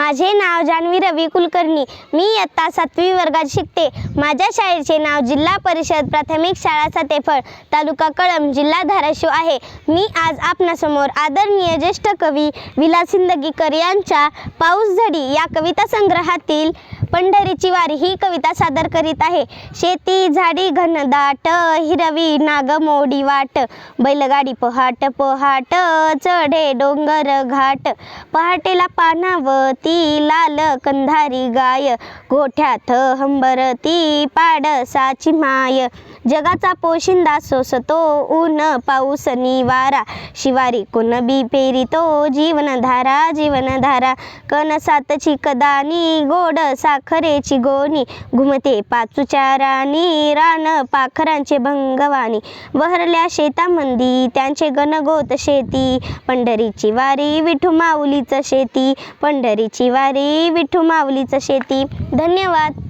माझे नाव जान्हवी रवी कुलकर्णी. मी इयत्ता सातवी वर्गात शिकते. माझ्या शाळेचे नाव जिल्हा परिषद प्राथमिक शाळा सातेफळ तालुका कळंब जिल्हा धाराशिव आहे. मी आज आपणासमोर आदरणीय ज्येष्ठ कवी विलास सिंदगीकर यांच्या पाऊस झडी या कविता संग्रहातील पंढरीची वारी ही कविता सादर करीत आहे. शेती झाडी घनदाट हिरवी नागमोडी वाट बैलगाडी पहाट पहाट चढे डोंगर घाट पहाटेला पानावती लाल कंधारी गाय गोठ्यात हंबरती पाडसाची माय जगाचा पोशिंदा सोसतो ऊन पाऊस निवारा. शिवारी कुणबी पेरितो जीवनधारा जीवनधारा. कणसातची कदानी गोड साखरेची गोणी. घुमते पाचुचारानी रान पाखरांचे भंगवाणी बहरल्या शेतामंदी त्यांचे गणगोत शेती. पंढरीची वारी विठू माऊलीचं शेती. पंढरीची वारी विठू माऊलीचं शेती. धन्यवाद.